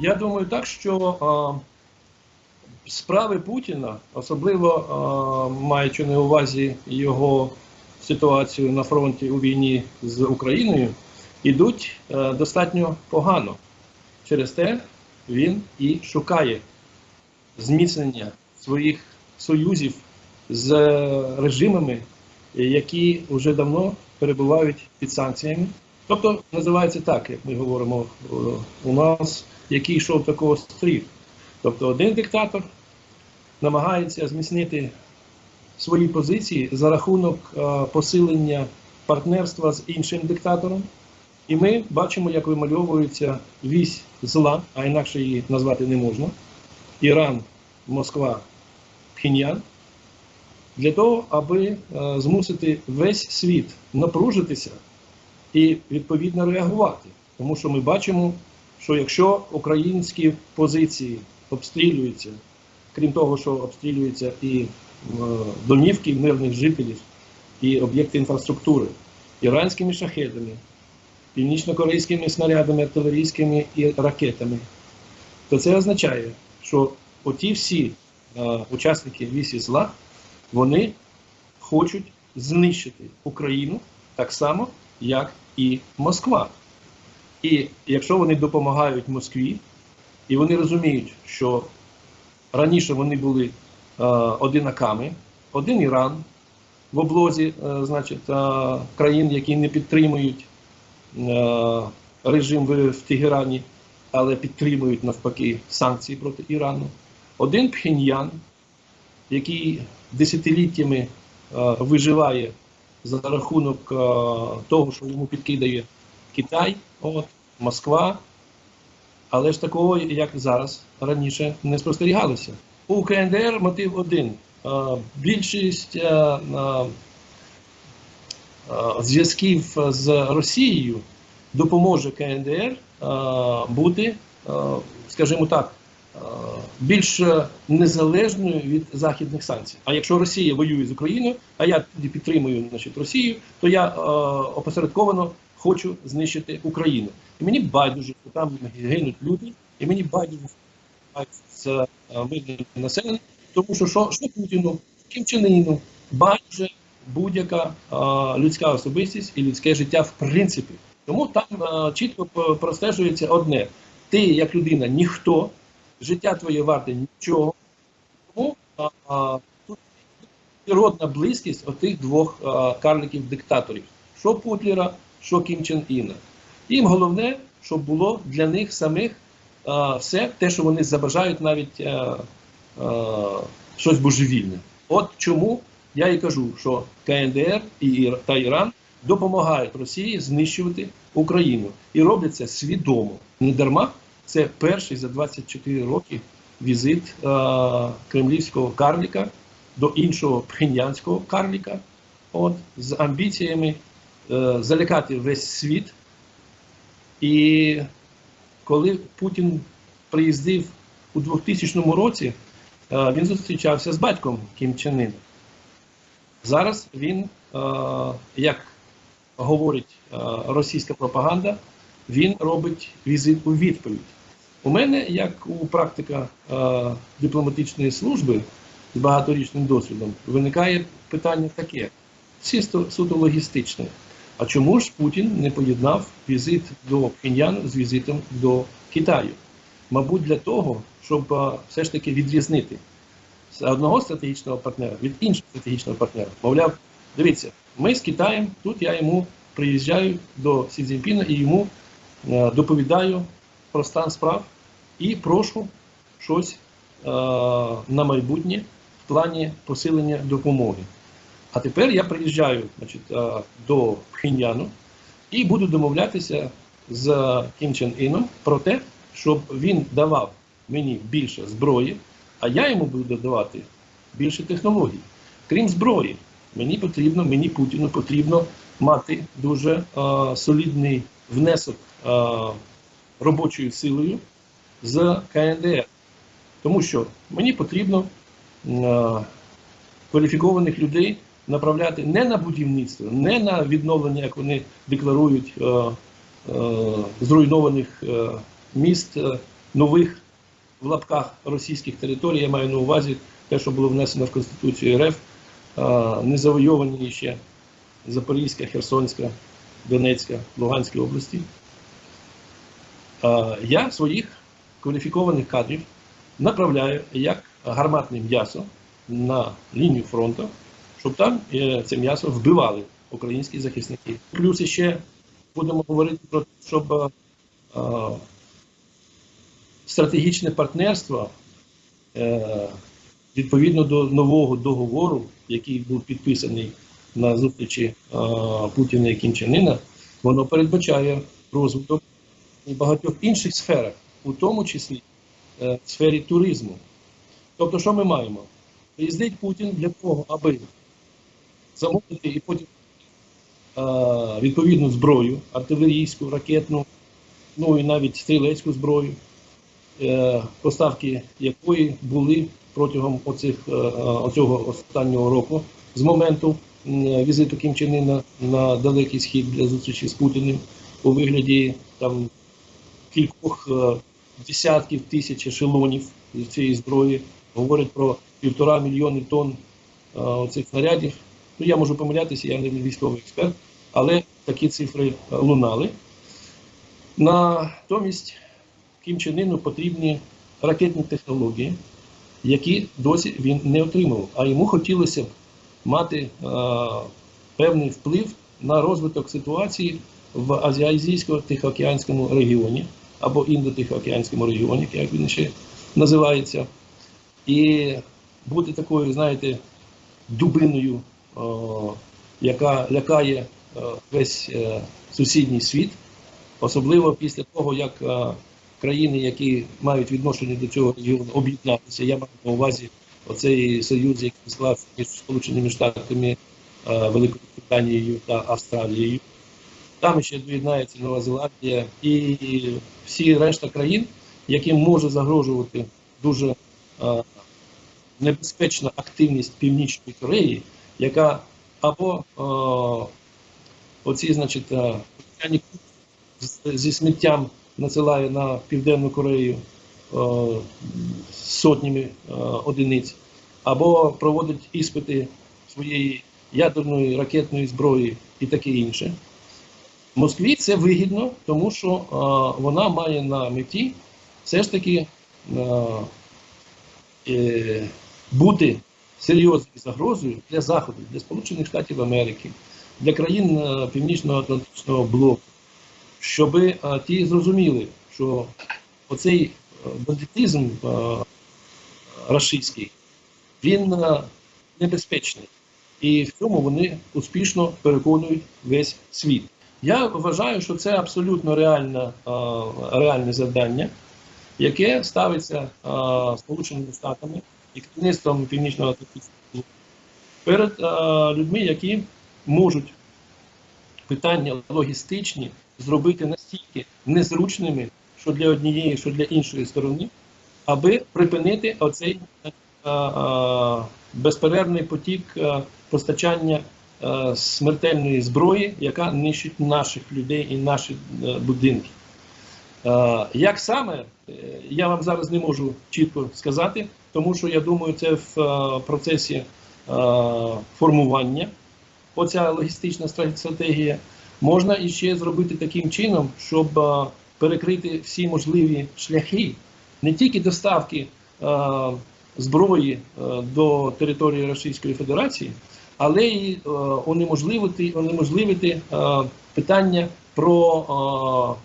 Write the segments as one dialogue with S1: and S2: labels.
S1: Я думаю так, що а, справи Путіна, особливо а, маючи на увазі його ситуацію на фронті у війні з Україною, ідуть е, достатньо погано. Через те він і шукає зміцнення своїх союзів з режимами, які вже давно перебувають під санкціями. Тобто називається так, як ми говоримо е, у нас, який йшов такого стрів. Тобто один диктатор намагається зміцнити свої позиції за рахунок е, посилення партнерства з іншим диктатором. І ми бачимо, як вимальовується вісь зла, а інакше її назвати не можна. Іран, Москва, Пхіньян, для того, аби е, змусити весь світ напружитися і відповідно реагувати. Тому що ми бачимо, що якщо українські позиції обстрілюються, крім того, що обстрілюються і е, домівки мирних жителів, і об'єкти інфраструктури, іранськими шахедами, північно-корейськими снарядами, артилерійськими і ракетами, то це означає, що оті всі е, учасники вісі зла, вони хочуть знищити Україну так само, як і Москва. І якщо вони допомагають Москві, і вони розуміють, що раніше вони були е, одинаками, один Іран в облозі, е, значить, е, країн, які не підтримують е, режим в, в Тегерані, але підтримують навпаки санкції проти Ірану. Один Пхеньян, який десятиліттями е, виживає за рахунок е, того, що йому підкидає Китай, от, Москва. Але ж такого, як зараз, раніше не спостерігалося. У КНДР мотив один. Е, Більшість е, е, е, зв'язків з Росією допоможе КНДР е, бути, е, скажімо так, е, більш незалежною від західних санкцій. А якщо Росія воює з Україною, а я підтримую значить, Росію, то я е, опосередковано хочу знищити Україну. І мені байдуже, що там гинуть люди, і мені байдуже з е, мирним населенням, тому що що, що Путіну, Ким Іну, байдуже будь-яка е, людська особистість і людське життя в принципі. Тому там е, чітко п- простежується одне: ти як людина ніхто, життя твоє варте нічого. Тому а, а, тут природна близькість отих двох карликів-диктаторів: що Путлера, що Кім Чен Іна. Їм головне, щоб було для них самих а, все те, що вони забажають навіть а, а, щось божевільне. От чому я і кажу, що КНДР і та Іран допомагають Росії знищувати Україну і роблять це свідомо. Не дарма це перший за 24 роки візит е, кремлівського карліка до іншого пхенянського карліка, от, з амбіціями е, залякати весь світ. І коли Путін приїздив у 2000 році, е, він зустрічався з батьком Кім Чен Іна. Зараз він, е, як говорить е, російська пропаганда, він робить візит у відповідь. У мене, як у практика е, дипломатичної служби з багаторічним досвідом, виникає питання таке: чисто суто логістичне. А чому ж Путін не поєднав візит до Пхеньяну з візитом до Китаю? Мабуть, для того, щоб е, все ж таки відрізнити одного стратегічного партнера від іншого стратегічного партнера. Мовляв, дивіться, ми з Китаєм, тут я йому приїжджаю до Сі Цзіньпіна і йому е, доповідаю про стан справ і прошу щось е, на майбутнє в плані посилення допомоги. А тепер я приїжджаю значить, е, до Пхеньяну і буду домовлятися з Кім Чен Іном про те, щоб він давав мені більше зброї, а я йому буду давати більше технологій. Крім зброї, мені потрібно, мені Путіну потрібно мати дуже е, солідний внесок е, робочою силою з КНДР. Тому що мені потрібно е, кваліфікованих людей направляти не на будівництво, не на відновлення, як вони декларують е, е, зруйнованих міст, нових в лапках російських територій. Я маю на увазі те, що було внесено в Конституцію РФ, не завойовані ще Запорізька, Херсонська, Донецька, Луганська області. Е, Я своїх кваліфікованих кадрів направляю як гарматне м'ясо на лінію фронту, щоб там е, це м'ясо вбивали українські захисники. Плюс ще будемо говорити про те, щоб е, стратегічне партнерство відповідно до нового договору, який був підписаний на зустрічі Путіна і Іна, воно передбачає розвиток у багатьох інших сферах, у тому числі е, в сфері туризму. Тобто, що ми маємо? Приїздить Путін для того, аби замовити і потім е, відповідну зброю, артилерійську, ракетну, ну і навіть стрілецьку зброю, е, поставки якої були протягом оцих, е, е, оцього останнього року з моменту візиту Кім на Далекий Схід для зустрічі з Путіним у вигляді там кількох е, десятків тисяч ешелонів цієї зброї. Говорять про півтора мільйони тонн е, оцих снарядів. Ну, я можу помилятися, я не військовий експерт, але такі цифри е, лунали. Натомість Кім Чен Іну потрібні ракетні технології, які досі він не отримав. А йому хотілося б мати е, певний вплив на розвиток ситуації в Азіазійсько-Тихоокеанському регіоні або Індо-Тихоокеанському регіоні, як він ще називається, і бути такою, знаєте, дубиною, о, яка лякає е, весь е, сусідній світ, особливо після того, як е, країни, які мають відношення до цього регіону, об'єдналися. Я маю на увазі оцей союз, який склався між Сполученими Штатами, е, Великою Британією та Австралією. Там ще доєднається Нова Зеландія і всі решта країн, яким може загрожувати дуже е, небезпечна активність Північної Кореї, яка або е, оці, значить, е, зі сміттям насилає на Південну Корею е, сотнями е, одиниць, або проводить іспити своєї ядерної ракетної зброї і таке інше. Москві це вигідно, тому що е, вона має на меті все ж таки е, е, бути серйозною загрозою для Заходу, для Сполучених Штатів Америки, для країн е, Північно-Атлантичного блоку, щоб е, ті зрозуміли, що оцей е, бандитизм е, рашистський, він е, небезпечний. І в цьому вони успішно переконують весь світ. Я вважаю, що це абсолютно реальне, е, реальне завдання, яке ставиться е, Сполученими Штатами і керівництвом Північного Атлантичного перед е, людьми, які можуть питання логістичні зробити настільки незручними, що для однієї, що для іншої сторони, аби припинити оцей безперервний потік постачання е, смертельної зброї, яка нищить наших людей і наші е, будинки. Е, Як саме, я вам зараз не можу чітко сказати, тому що я думаю, це в процесі формування. Оця логістична стратегія можна іще зробити таким чином, щоб перекрити всі можливі шляхи не тільки доставки зброї до території Російської Федерації, але й е, унеможливити, унеможливити е, питання про е,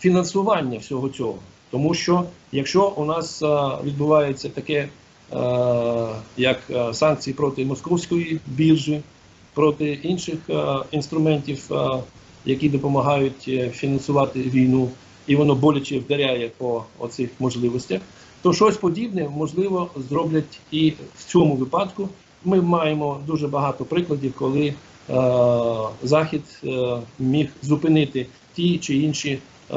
S1: фінансування всього цього. Тому що якщо у нас відбувається таке, як санкції проти московської біржі, проти інших інструментів, які допомагають фінансувати війну, і воно боляче вдаряє по оцих можливостях, то щось подібне можливо зроблять і в цьому випадку. Ми маємо дуже багато прикладів, коли е, Захід е, міг зупинити ті чи інші е,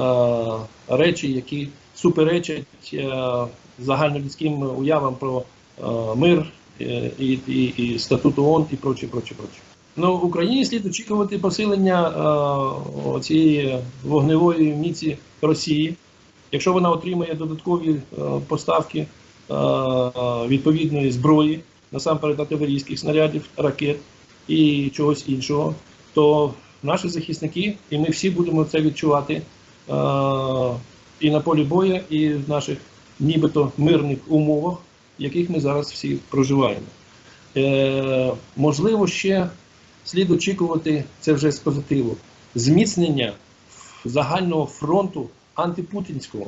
S1: речі, які суперечать е, загальнолюдським уявам про е, мир е, і, і, і статут ООН і проче, проче, проче. Ну, Україні слід очікувати посилення е, цієї вогневої міці Росії, Якщо вона отримає додаткові е, поставки е, відповідної зброї, насамперед артилерійських снарядів, ракет і чогось іншого, то наші захисники, і ми всі будемо це відчувати е, і на полі бою, і в наших нібито мирних умовах, в яких ми зараз всі проживаємо. Е, можливо, ще слід очікувати це вже з позитиву. Зміцнення загального фронту антипутінського,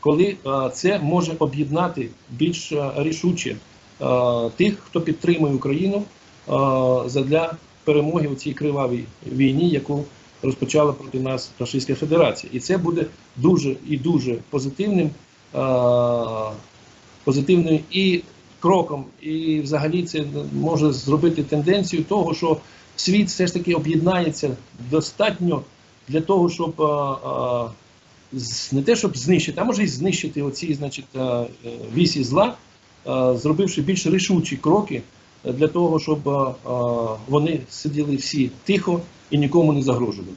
S1: коли е, це може об'єднати більш е, рішуче тих, хто підтримує Україну е, задля перемоги у цій кривавій війні, яку розпочала проти нас Російська Федерація. І це буде дуже і дуже позитивним, е, позитивним і кроком, і взагалі це може зробити тенденцію того, що світ все ж таки об'єднається достатньо для того, щоб не те, щоб знищити, а може і знищити оці, значить, е, вісі зла, зробивши більш рішучі кроки для того, щоб а, вони сиділи всі тихо і нікому не загрожували.